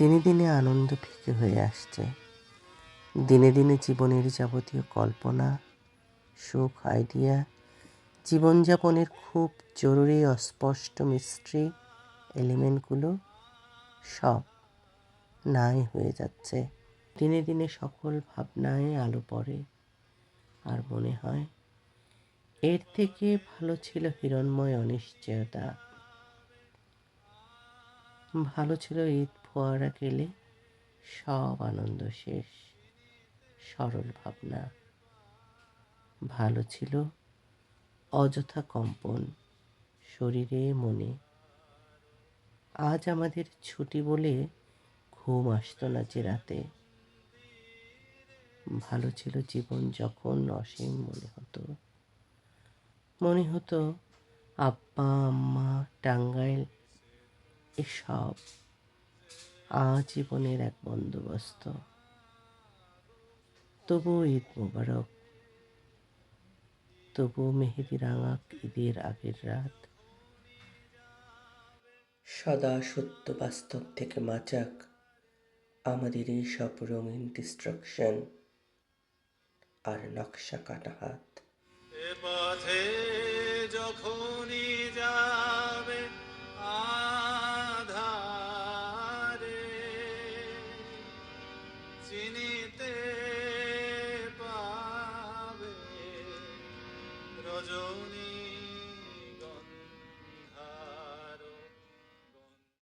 দিনে দিনে আনন্দ ফিকে হয়ে আসছে। দিনে দিনে জীবনের যাবতীয় কল্পনা, সুখ আইডিয়া জীবনযাপনের খুব জরুরি, অস্পষ্ট মিস্ট্রি এলিমেন্টগুলো সব নাই হয়ে যাচ্ছে। দিনে দিনে সকল ভাবনায় আলো পড়ে। আর মনে হয়, এর থেকে ভালো ছিল হিরণময় অনিশ্চয়তা। ভালো ছিল ঈদ ফোয়ারা গেলে সব আনন্দ শেষ, সরল ভাবনা। ভালো ছিল অযথা কম্পন শরীরে মনে। আজ আমাদের ছুটি বলে ঘুম আসতো না যে রাতে। ভালো ছিল জীবন যখন অসীম মনে হতো। মনে হতো আব্বা, আম্মা, টাঙ্গাইল, এসব আজীবনের এক বন্দোবস্ত। তবুও ঈদ মোবারক, তবুও মেহেদি রাঙা ঈদের আগের রাত। সদা সত্য বাস্তব থেকে মাচাক আমাদের এই সব রঙিন ডিস্ট্রাকশন আর নকশা কাটা হাত। চিনিতে পাবে রজনী